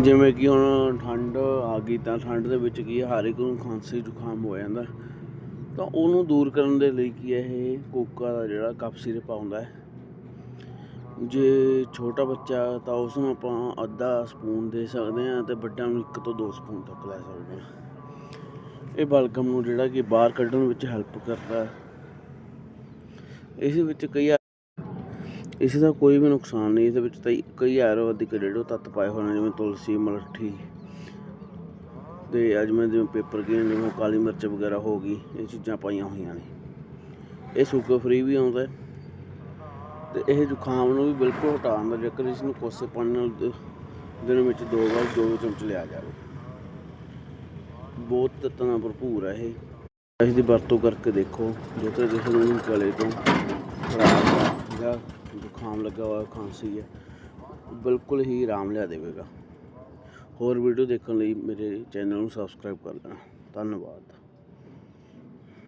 ਜਿਵੇਂ ਕਿ ਹੁਣ ਠੰਡ ਆ ਗਈ ਤਾਂ ਠੰਡ ਦੇ ਵਿੱਚ ਕੀ ਹਰ ਇੱਕ ਨੂੰ ਖਾਂਸੀ ਜ਼ੁਕਾਮ ਹੋ ਜਾਂਦਾ। ਤਾਂ ਉਹਨੂੰ ਦੂਰ ਕਰਨ ਦੇ ਲਈ ਕੀ ਹੈ ਇਹ ਕੋਕਾ ਦਾ ਜਿਹੜਾ ਕਫ ਸਿਰਪ ਆਉਂਦਾ ਹੈ। ਜੇ ਛੋਟਾ ਬੱਚਾ ਤਾਂ ਉਸ ਨੂੰ ਆਪਾਂ ਅੱਧਾ ਸਪੂਨ ਦੇ ਸਕਦੇ ਹਾਂ ਤੇ ਵੱਡਿਆਂ ਨੂੰ ਇੱਕ ਤੋਂ ਦੋ ਸਪੂਨ ਤੱਕ ਲੈ ਸਕਦੇ ਹਾਂ। ਇਹ ਬਲਗਮ ਨੂੰ ਜਿਹੜਾ ਕਿ ਬਾਹਰ ਕੱਢਣ ਵਿੱਚ ਹੈਲਪ ਕਰਦਾ ਹੈ। ਇਸ ਵਿੱਚ ਕਈ ਇਸ ਦਾ ਕੋਈ ਵੀ ਨੁਕਸਾਨ ਨਹੀਂ ਇਸ ਦੇ ਵਿੱਚ ਤਾਂ ਕਈ ਆਯੁਰਵੈਦਿਕ ਜਿਹੜੇ ਤੱਤ ਪਾਏ ਹੋਏ ਨੇ, ਜਿਵੇਂ ਤੁਲਸੀ, ਮਲੱਠੀ ਤੇ ਅੱਜ ਮੈਂ ਜਿਵੇਂ ਪੇਪਰ ਗ੍ਰੀਨ ਜਿਵੇਂ ਕਾਲੀ ਮਿਰਚ ਵਗੈਰਾ ਹੋ ਗਈ, ਇਹ ਚੀਜ਼ਾਂ ਪਾਈਆਂ ਹੋਈਆਂ ਨੇ। ਇਹ ਸ਼ੂਗਰ ਫ੍ਰੀ ਵੀ ਆਉਂਦਾ ਹੈ ਤੇ ਇਹ ਜ਼ੁਕਾਮ ਨੂੰ ਵੀ ਬਿਲਕੁਲ ਹਟਾਉਂਦਾ ਜੇਕਰ ਇਸ ਨੂੰ ਕੋਸੇ ਪਾਣੀ ਨਾਲ ਦਿਨ ਵਿੱਚ ਦੋ ਵਾਰ, ਦੋ ਚਮਚ ਲਿਆ ਜਾਵੇ। ਬਹੁਤ ਤੱਤਾਂ ਨਾਲ ਭਰਪੂਰ ਹੈ ਇਹ। ਇਸ ਦੀ ਵਰਤੋਂ ਕਰਕੇ ਦੇਖੋ ਜੇਕਰ ਕਿਸੇ ਨੂੰ ਗਲੇ ਤੋਂ ਖਰਾਬ ਜਾਂ ਜ਼ੁਕਾਮ ਲੱਗਾ ਹੋਇਆ, ਖਾਂਸੀ ਹੈ, ਬਿਲਕੁਲ ਹੀ ਆਰਾਮ ਲਿਆ ਦੇਵੇਗਾ। ਹੋਰ ਵੀਡੀਓ ਦੇਖਣ ਲਈ ਮੇਰੇ ਚੈਨਲ ਨੂੰ ਸਬਸਕ੍ਰਾਈਬ ਕਰ ਲੈਣਾ। ਧੰਨਵਾਦ।